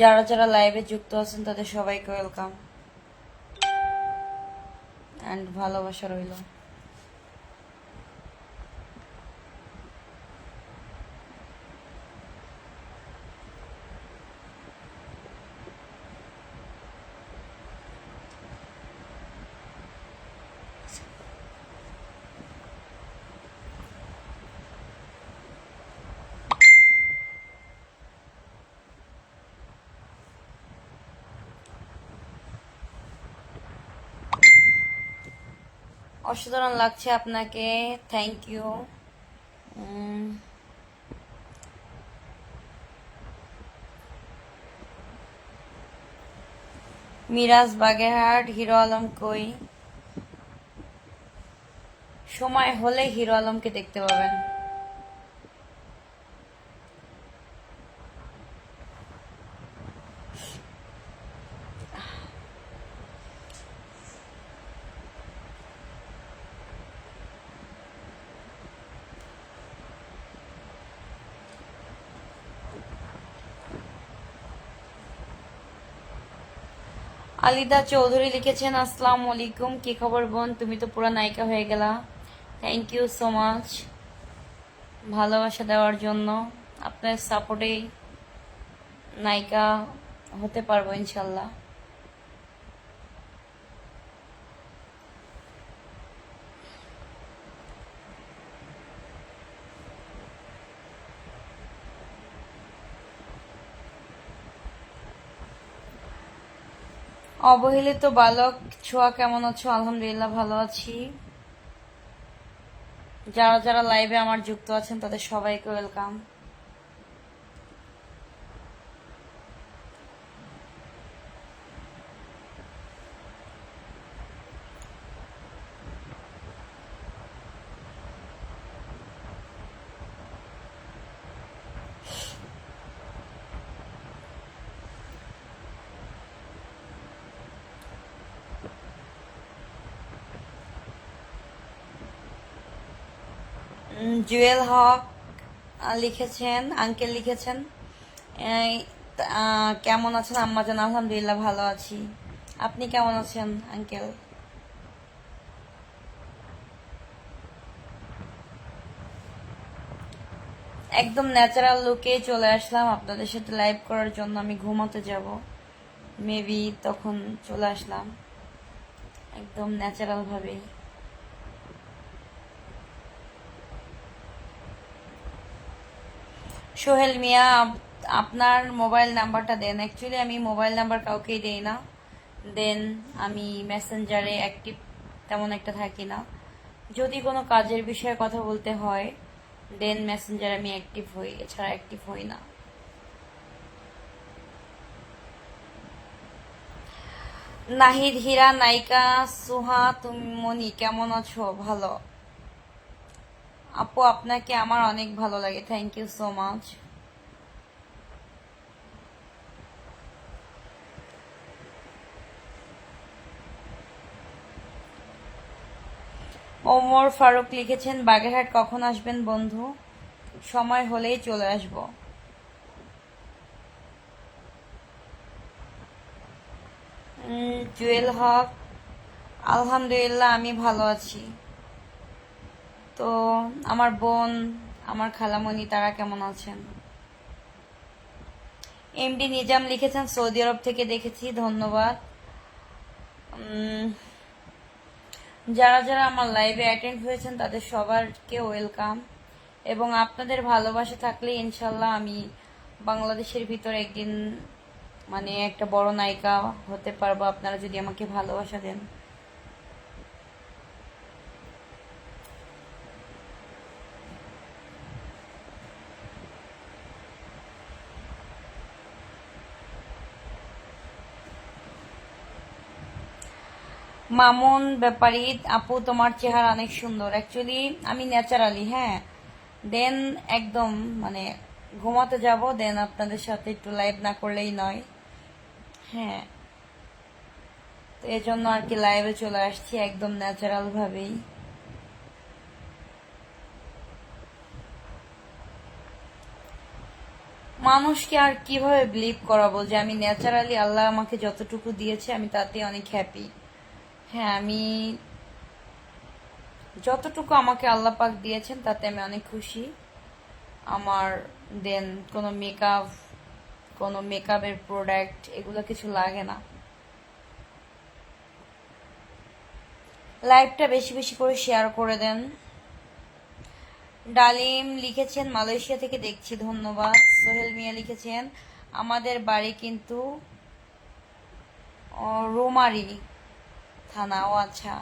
যারা যারা লাইভে যুক্ত আছেন তাদের সবাইকে ওয়েলকাম অ্যান্ড ভালোবাসা রইল। অসাধারণ লাগছে আপনাকে। থ্যাংক ইউ মিরাজ বাগেরহাট, হিরো আলম কই? সময় হলে হিরো আলমকে দেখতে পাবেন। আলিদা চৌধুরী লিখেছেন, আসসালামু আলাইকুম, কি খবর বোন? তুমি তো পুরো নায়িকা হয়ে গেলা। থ্যাংক ইউ সো মাচ ভালোবাসা দেওয়ার জন্য আপনার সাপোর্টেই নায়িকা হতে পারব ইনশাল্লাহ। অবহেলিত বালক, ছোয়া কেমন আছো? আলহামদুলিল্লাহ ভালো আছি। যারা যারা লাইভে আমার যুক্ত আছেন, তাদের সবাইকে ওয়েলকাম জুয়েল হক লিখেছেন, আঙ্কেল লিখেছেন। কেমন আছেন আম্মা জান? আলহামদুলিল্লাহ ভালো আছি। আপনি কেমন আছেন, আঙ্কেল? একদম ন্যাচারাল লুকে চলে আসলাম আপনাদের সাথে লাইভ করার জন্য। আমি ঘুমাতে যাব। মেবি তখন চলে আসলাম। একদম ন্যাচারাল সোহেল মিয়া আপ- আপনার মোবাইল নাম্বারটা দেন। অ্যাকচুয়ালি আমি মোবাইল নাম্বার কাউকেই দেই না। দেন আমি মেসেঞ্জারে অ্যাক্টিভ তেমন একটা থাকি না। যদি কোনো কাজের বিষয়ে কথা বলতে হয়, দেন মেসেঞ্জারে আমি অ্যাক্টিভ হই। এছাড়া অ্যাক্টিভ হই না। নাহিদ, হীরা, নায়িকা, সুহা তুমি মনি কেমন আছো? ভালো। আপু, আপনাকে আমার অনেক ভালো লাগে। Thank you so much Omar Faruk লিখেছেন, বাগেরহাট কখন আসবেন বন্ধু? সময় হলেই চলে আসব। জুয়েল হক, আলহামদুলিল্লাহ, আমি ভালো আছি। তো আমার বোন, আমার খালামণি, তারা কেমন আছেন? এমডি নিজাম লিখেছেন, সৌদি আরব থেকে দেখেছি, ধন্যবাদ। যারা যারা আমার লাইভে অ্যাটেন্ড হয়েছেন, তাদের সবারকে ওয়েলকাম এবং আপনাদের ভালোবাসা থাকলে ইনশাল্লাহ আমি বাংলাদেশের ভিতরে একদিন মানে একটা বড় নায়িকা হতে পারব। আপনারা যদি আমাকে ভালোবাসা দেন। মামুন ব্যাপারী আপু, তোমার চেহারা অনেক সুন্দর। অ্যাকচুয়ালি আমি ন্যাচারালি হ্যাঁ। দেন একদম মানে ঘুমাতে যাব দেন আপনাদের সাথে একটু লাইভ না করলেই নয়। হ্যাঁ। তো এই জন্য আর কি লাইভে চলে আসছি, একদম ন্যাচারাল ভাবেই। মানুষকে আর কীভাবে বিলিভ করাবো যে আমি ন্যাচারালি আল্লাহ আমাকে যতটুকু দিয়েছে, আমি তাতে অনেক হ্যাপি হ্যাঁ আমি যতটুকু আমাকে আল্লাহ পাক দিয়েছেন, তাতে আমি অনেক খুশি। আমার দেন কোনো মেকআপ কোনো মেকআপের প্রোডাক্ট এগুলো কিছু লাগে না। লাইভটা বেশি বেশি করে শেয়ার করে দেন। ডালিম লিখেছেন, মালয়েশিয়া থেকে দেখছি, ধন্যবাদ। সোহেল মিয়া লিখেছেন, আমাদের বাড়ি কিন্তু রোমারি। থানা ও আচ্ছা।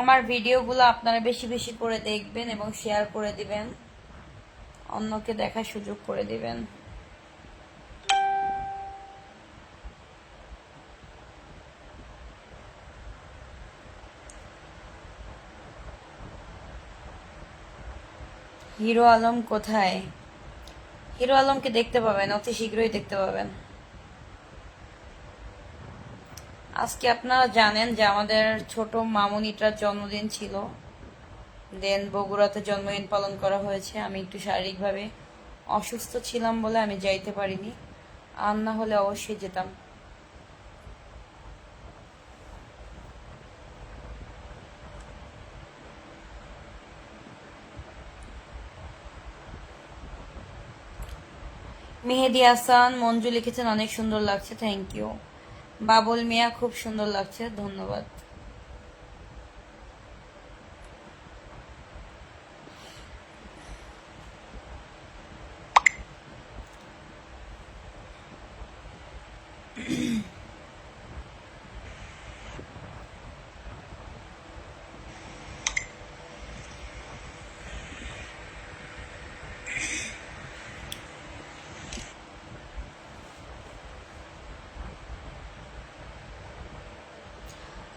আমার ভিডিওগুলো আপনারা বেশি বেশি করে দেখবেন এবং শেয়ার করে দিবেন। অন্যকে দেখার সুযোগ করে দিবেন। হিরো আলম কোথায়? হিরো আলমকে দেখতে পাবেন, অতি শীঘ্রই দেখতে পাবেন। আজকে আপনারা জানেন যে আমাদের ছোট মামুনিটার জন্মদিন ছিল। দেন বগুড়াতে জন্মদিন পালন করা হয়েছে। আমি একটু শারীরিকভাবে অসুস্থ ছিলাম বলে আমি যাইতে পারিনি। আর না হলে অবশ্যই যেতাম। মেহেদি হাসান, মঞ্জু লিখেছেন, অনেক সুন্দর লাগছে। থ্যাংক ইউ বাবুল মিয়া খুব সুন্দর লাগছে ধন্যবাদ।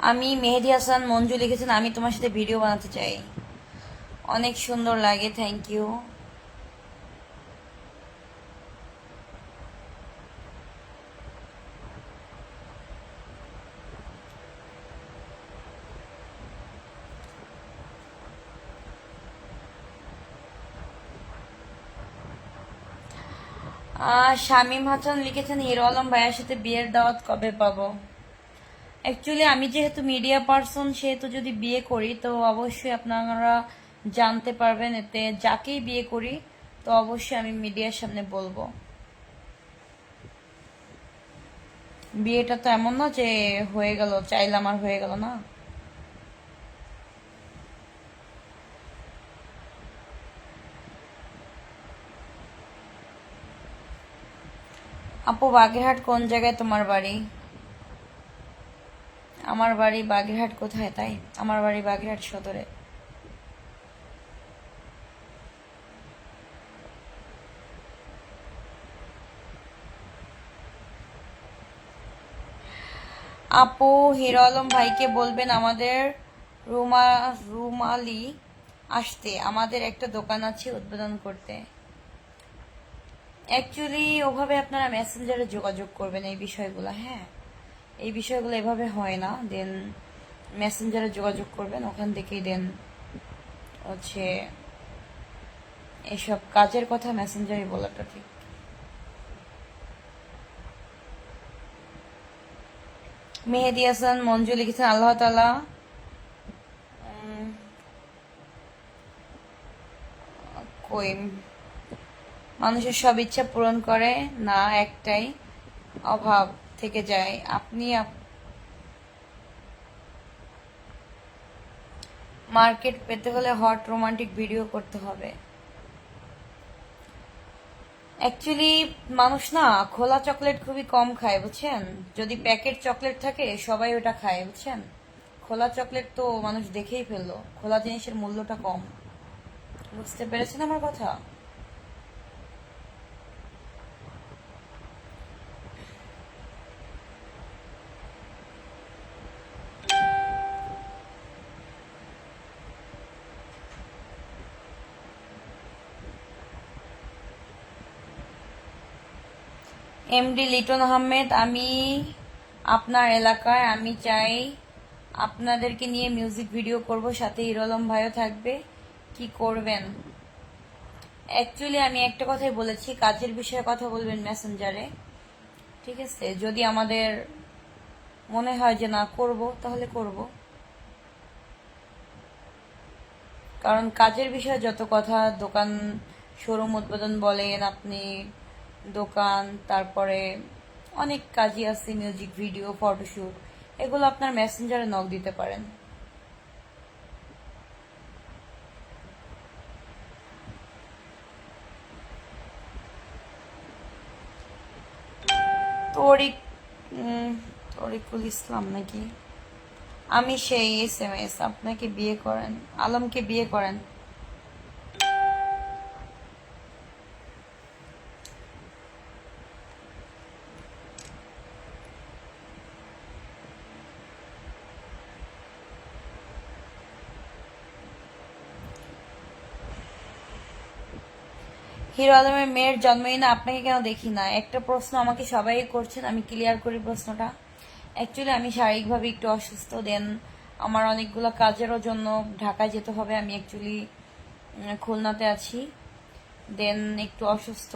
আমি মেহেদি হাসান মঞ্জু লিখেছেন, আমি তোমার সাথে ভিডিও বানাতে চাই। অনেক সুন্দর লাগে থ্যাংক ইউ শামীম হাসান লিখেছেন, হিরো আলম ভাইয়ের সাথে বিয়ের দাওয়াত কবে পাবো? অ্যাকচুয়ালি আমি যেহেতু মিডিয়া পার্সন সেহেতু যদি বিয়ে করি, তো অবশ্যই আপনারা জানতে পারবেন এতে যাকেই বিয়ে করি, তো অবশ্যই আমি মিডিয়ার সামনে বলব। বিয়েটা তো এমন না যে হয়ে গেল চাইলাম আর হয়ে গেল না। আপু, বাগেরহাট কোন জায়গায় তোমার বাড়ি? আমার বাড়ি বাগেরহাট কোথায় তাই? আমার বাড়ি বাগেরহাট সদরে। আপু, হিরো আলম ভাইকে বলবেন আমাদের রুমা রুমালি আসতে। আমাদের একটা দোকান আছে উদ্বোধন করতে। অ্যাকচুয়ালি ওভাবে আপনারা মেসেঞ্জারে যোগাযোগ করবেন এই বিষয়গুলো হ্যাঁ? এই বিষয়গুলো এভাবে হয় না। দেন মেসেঞ্জারে যোগাযোগ করবেন, ওখান থেকেই দেন হচ্ছে এসব কাজের কথা মেসেঞ্জারে বলাটা ঠিক। মেহেদি হাসান, মঞ্জু লিখেছেন, আল্লাহ তালা কই? মানুষের সব ইচ্ছা পূরণ করে, না একটাই অভাব। থেকে যায়। আপনি মার্কেট পেতে হলে হট রোমান্টিক ভিডিও করতে হবে। অ্যাকচুয়ালি মানুষ না খোলা চকলেট খুবই কম খায়, বুঝছেন? যদি প্যাকেট চকলেট থাকে, সবাই ওটা খায়, বুঝছেন? খোলা চকলেট তো মানুষ দেখেই ফেলল। খোলা জিনিসের মূল্যটা কম। বুঝতে পেরেছেন আমার কথা? এমডি লিটন আহমেদ আমি আপনার এলাকায়, আমি চাই আপনাদেরকে নিয়ে মিউজিক ভিডিও করব, সাথে হিরোলম ভাইও থাকবে। কি করবেন? অ্যাকচুয়ালি আমি একটা কথাই বলেছি, কাজের বিষয়ে কথা বলবেন মেসেঞ্জারে ঠিক আছে? যদি আমাদের মনে হয় যে না, করব, তাহলে করব। কারণ কাজের বিষয়ে যত কথা দোকান শোরুম উদ্বোধন বলেন আপনি দোকান, তারপরে অনেক কাজই আছে মিউজিক ভিডিও ফটোশুট এগুলো আপনার মেসেঞ্জারে নক দিতে পারেন। তরিক তরিকুল ইসলাম নাকি? আমি সেই এস এম এস আপনাকে বিয়ে করেন, আলমকে বিয়ে করেন। হিরো আলমের মেয়ের জন্মদিনে আপনাকে কেন দেখি না? একটা প্রশ্ন আমাকে সবাই করছেন, আমি ক্লিয়ার করি প্রশ্নটা। অ্যাকচুয়ালি আমি শারীরিকভাবে একটু অসুস্থ দেন আমার অনেকগুলো কাজেরও জন্য ঢাকায় যেতে হবে, আমি অ্যাকচুয়ালি খুলনাতে আছি। দেন একটু অসুস্থ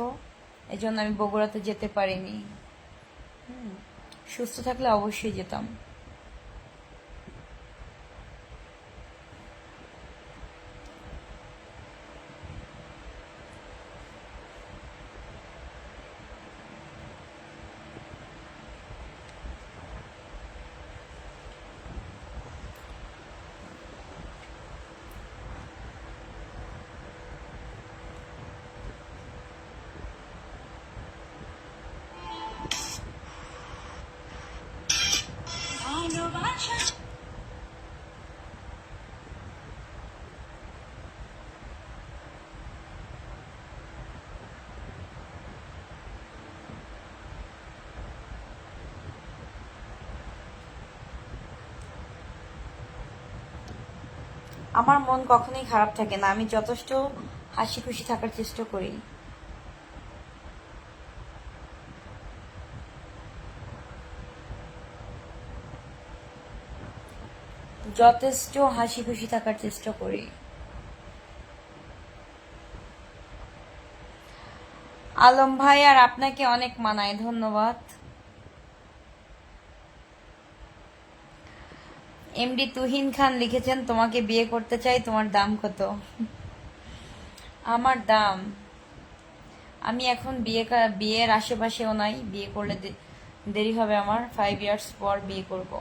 এই জন্য আমি বগুড়াতে যেতে পারিনি। সুস্থ থাকলে অবশ্যই যেতাম। আমার মন কখনোই খারাপ থাকে না। আমি যথেষ্ট হাসি খুশি থাকার চেষ্টা করি। যথেষ্ট হাসি খুশি থাকার চেষ্টা করি। আলম ভাই, আর আপনাকে অনেক মানায়। ধন্যবাদ। এমডি তুহিন খান লিখেছেন, তোমাকে বিয়ে করতে চাই, তোমার দাম কত? আমার দাম, আমি এখন বিয়ে বিয়ের আশেপাশেও নাই, বিয়ে করলে দেরি হবে আমার ফাইভ ইয়ার্স পর বিয়ে করব।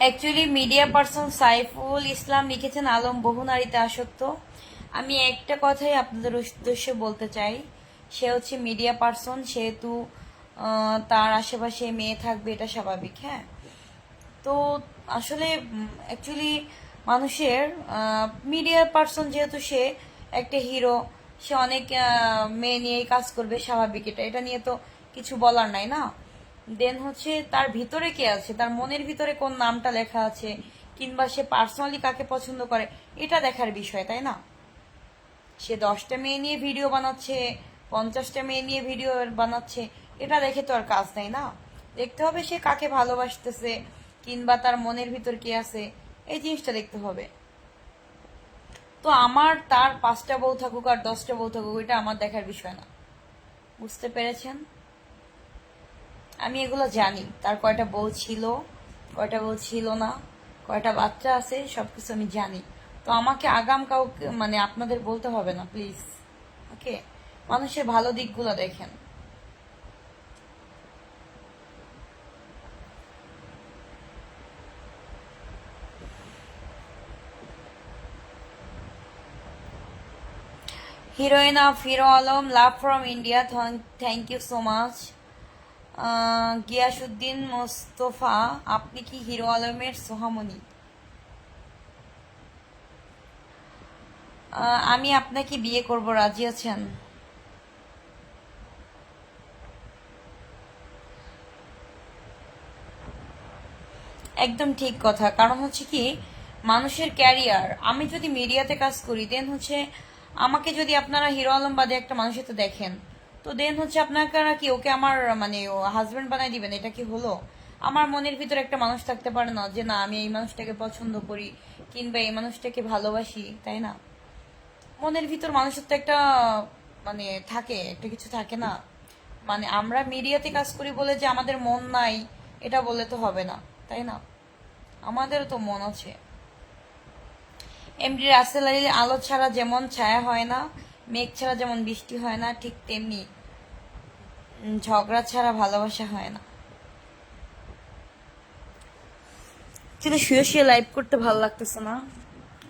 Actually media person Saiful Islam লিখেছেন, আলম, বহু নারীতে আসক্ত। আমি একটা কথাই আপনাদের উদ্দেশ্যে বলতে চাই, সে হচ্ছে মিডিয়া পার্সন সেহেতু তার আশেপাশে মেয়ে থাকবে, এটা স্বাভাবিক হ্যাঁ? তো আসলে অ্যাকচুয়ালি মানুষের মিডিয়া পার্সন যেহেতু সে একটা হিরো সে অনেক মেয়ে নিয়েই কাজ করবে, স্বাভাবিক এটা। এটা নিয়ে তো কিছু বলার নাই, না? দেন হচ্ছে তার ভিতরে কে আছে? তার মনের ভিতরে কোন নামটা লেখা আছে? কিংবা সে পার্সোনালি কাকে পছন্দ করে? এটা দেখার বিষয়, তাই না? সে দশটা মেয়ে নিয়ে ভিডিও বানাচ্ছে, পঞ্চাশটা মেয়ে নিয়ে ভিডিও বানাচ্ছে এটা দেখে তো আর কাজ নেই না। দেখতে হবে সে কাকে ভালোবাসতেছে, কিংবা তার মনের ভিতর কি আছে, এই জিনিসটা দেখতে হবে। তো আমার, তার পাঁচটা বউ থাকুক আর দশটা বউ থাকুক, এটা আমার দেখার বিষয় না। বুঝতে পেরেছেন? আমি এগুলো জানি। তার কয়টা বউ ছিল, কয়টা বউ ছিল না, কয়টা বাচ্চা আছে, সবকিছু আমি জানি। তো আমাকে আগাম কাউকে মানে আপনাদের বলতে হবে না, প্লিজ। ওকে? মানুষের ভালো দিকগুলো দেখেন। Heroine of Hero Alom love from India thank you so much Giasuddin Mostafa আপনি কি হিরো আলমের সোহামণি? আহ, আমি আপনাকে বিয়ে করব রাজি আছেন? একদম ঠিক কথা কারণ হচ্ছে কি মানুষের ক্যারিয়ার আমি যদি মিডিয়াতে কাজ করি দেন হচ্ছে আমাকে যদি আপনারা হিরো আলম বাদে একটা মানুষের তো দেখেন, তো দেন হচ্ছে আপনারা কি ওকে আমার মানে হাজবেন্ড বানাই দিবেন? এটা কি হলো? আমার মনের ভিতরে একটা মানুষ থাকতে পারে না যে, না, আমি এই মানুষটাকে পছন্দ করি কিংবা এই মানুষটাকে ভালোবাসি, তাই না? মনের ভিতর মানুষের তো একটা মানে থাকে, একটা কিছু থাকে না। মানে আমরা মিডিয়াতে কাজ করি বলে যে আমাদের মন নাই, এটা বললে তো হবে না, তাই না? আমাদেরও তো মন আছে। এমডি রাসেল আলী আলো ছাড়া যেমন ছায়া হয় না, মেঘ ছাড়া যেমন বৃষ্টি হয় না, ঠিক তেমনি ঝগড়া ছাড়া ভালোবাসা হয় না। কিন্তু শুয়ে শুয়ে লাইভ করতে ভালো লাগতেছে না।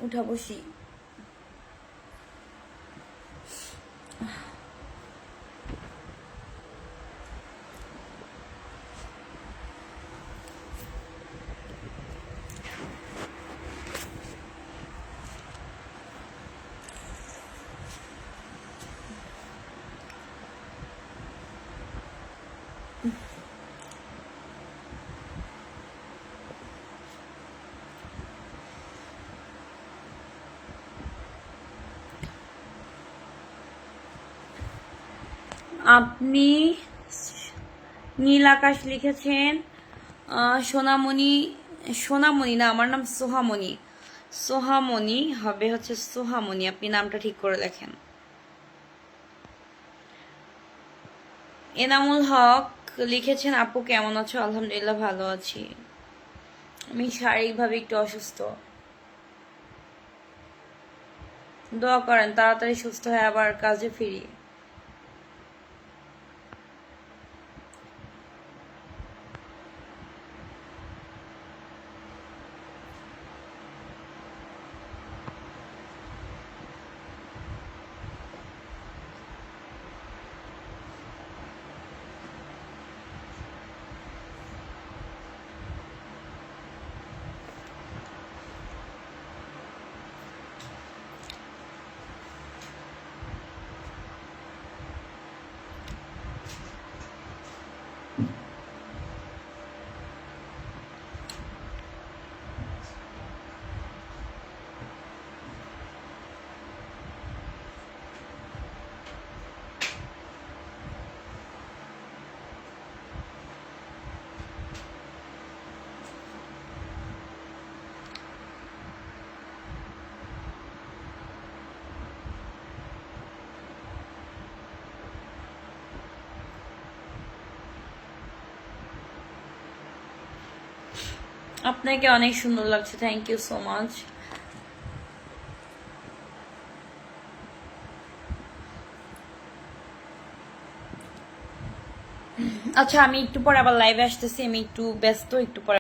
উঠা বসি। আপনি নীল আকাশ লিখেছেন সোনামণি সোনামণি না, আমার নাম সোহামণি। সোহামণি হবে হচ্ছে সোহামণি, আপনি নামটা ঠিক করে লেখেন। এনামুল হক লিখেছেন, আপু কেমন আছো? আলহামদুলিল্লাহ ভালো আছি। আমি শারীরিকভাবে একটু অসুস্থ। দোয়া করেন, তাড়াতাড়ি সুস্থ হয়ে আবার কাজে ফিরি। আপনাকে অনেক সুন্দর লাগছে থ্যাংক ইউ সো মাচ আচ্ছা আমি একটু পরে আবার লাইভে আসতেছি, আমি একটু ব্যস্ত, একটু পরে